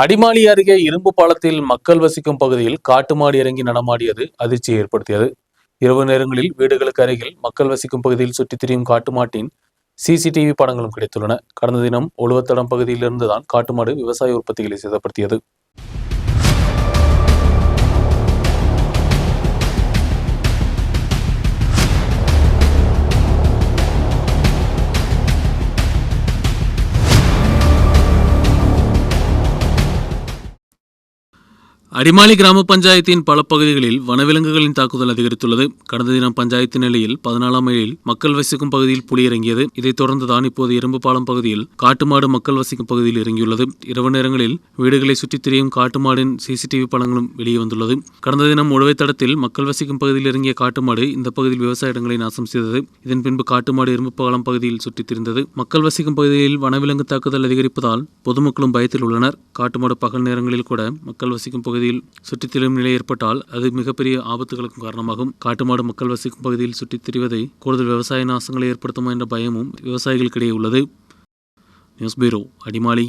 அடிமாலி அருகே இரும்பு பாலத்தில் மக்கள் வசிக்கும் பகுதியில் காட்டுமாடு இறங்கி நடமாடியது அதிர்ச்சியை ஏற்படுத்தியது. இரவு நேரங்களில் வீடுகளுக்கு அருகில் மக்கள் வசிக்கும் பகுதியில் சுற்றித் திரியும் காட்டுமாட்டின் சிசிடிவி படங்களும் கிடைத்துள்ளன. கடந்த தினம் உழுவத்தடம் பகுதியிலிருந்துதான் காட்டுமாடு விவசாய உற்பத்திகளை சேதப்படுத்தியது. அடிமாலி கிராம பஞ்சாயத்தின் பல பகுதிகளில் வனவிலங்குகளின் தாக்குதல் அதிகரித்துள்ளது. கடந்த தினம் பஞ்சாயத்து நிலையில் பதினாலாம் மைலில் மக்கள் வசிக்கும் பகுதியில் புலி இறங்கியது இதைத் தொடர்ந்துதான் இப்போது இரும்பு பாலம் பகுதியில் காட்டுமாடு மக்கள் வசிக்கும் பகுதியில் இறங்கியுள்ளது. இரவு நேரங்களில் வீடுகளை சுற்றித் திரியும் காட்டுமாடின் சிசிடிவி படங்களும் வெளியே வந்துள்ளது. கடந்த தினம் உழவை தடத்தில் மக்கள் வசிக்கும் பகுதியில் இறங்கிய காட்டுமாடு இந்த பகுதியில் விவசாய இடங்களை நாசம் செய்தது. இதன் பின்பு காட்டுமாடு இரும்பு பாலம் பகுதியில் சுற்றித் திரிந்தது. மக்கள் வசிக்கும் பகுதியில் வனவிலங்கு தாக்குதல் அதிகரிப்பதால் பொதுமக்களும் பயத்தில் உள்ளனர். காட்டுமாடு பகல் நேரங்களில் கூட மக்கள் வசிக்கும் பகுதியில் சுற்றித் திரியும் நிலை ஏற்பட்டால் அது மிகப்பெரிய ஆபத்துகளுக்கும் காரணமாகும். காட்டுமாடு மக்கள் வசிக்கும் பகுதியில் சுற்றித் திரிவதை கூடுதல் விவசாய நாசங்களை ஏற்படுத்துமா என்ற பயமும் விவசாயிகளுக்கிடையே உள்ளது. News bureau Adimali.